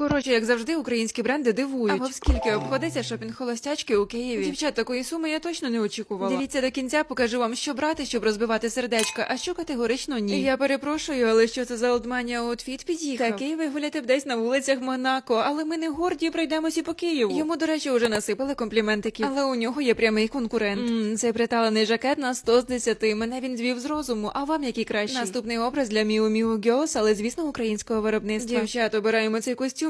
Коротше, як завжди, українські бренди дивують. А в скільки обходиться шопінг холостячки у Києві? Дівчат, такої суми я точно не очікувала. Дивіться до кінця, покажу вам, що брати, щоб розбивати сердечка, а що категорично ні. Я перепрошую, але що це за олдманія аутфіт під'їхав? Такий вигуляти б десь на вулицях Монако, але ми не горді пройдемося по Києву. Йому, до речі, вже насипали компліментики. Але у нього є прямий конкурент. Ммм, цей приталений жакет на 100 з 10. Мене він звів з розуму. А вам який кращий? Наступний образ для Міу Міу Гьос, але звісно українського виробництва. Дівчат, обираємо цей костюм.